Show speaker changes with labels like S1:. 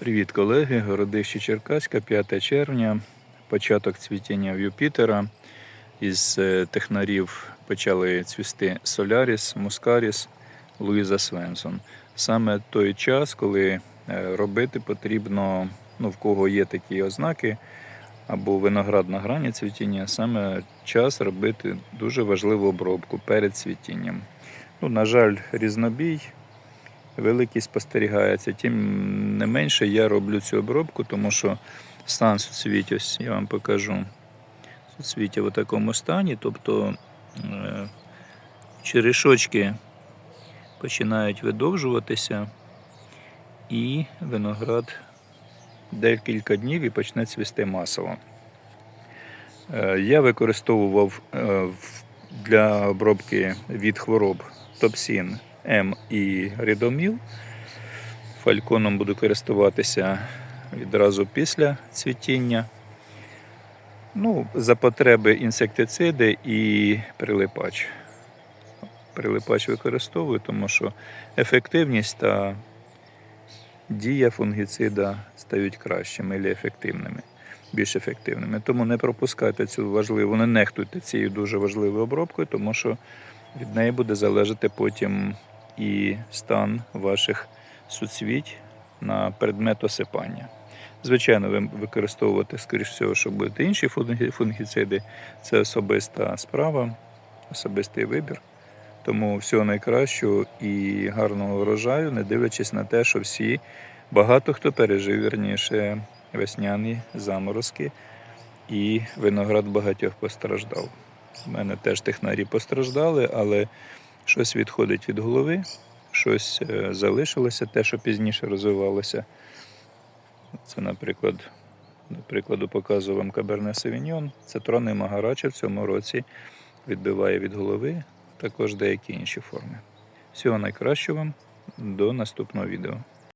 S1: Привіт, колеги! Городище Черкаська, 5 червня, початок цвітіння Юпітера. Із е, технарів почали цвісти Соляріс, Мускаріс, Луїза Свенсон. Саме той час, коли е, робити потрібно, ну, в кого є такі ознаки, або виноград на грані цвітіння, саме час робити дуже важливу обробку перед цвітінням. Ну, на жаль, різнобій великий спостерігається. Тим не менше я роблю цю обробку, тому що стан суцвіть, ось я вам покажу. Суцвіття в такому стані, тобто е, черешочки починають видовжуватися, і виноград декілька днів і почне цвісти масово. Е, Я використовував е, для обробки від хвороб топсін М і рідоміл. Фальконом буду користуватися відразу після цвітіння. Ну, за потреби інсектициди і прилипач. Прилипач використовую, тому що ефективність та дія фунгіцида стають кращими і ефективними, більш ефективними. Тому не пропускайте цю важливу, не нехтуйте цією дуже важливою обробкою, тому що від неї буде залежати потім і стан ваших суцвіть на предмет осипання. Звичайно, ви використовувати, скоріш всього, що будете інші фунгіциди. Це особиста справа, особистий вибір. Тому всього найкращого і гарного врожаю, не дивлячись на те, що всі, багато хто пережив вірніше весняні заморозки, і виноград багатьох постраждав. У мене теж технарі постраждали, але щось відходить від голови, щось е, залишилося, те, що пізніше розвивалося. Це, наприклад, до прикладу, показую вам Каберне Савіньйон. Це трони Магарача в цьому році відбиває від голови, також деякі інші форми. Всього найкращого вам до наступного відео.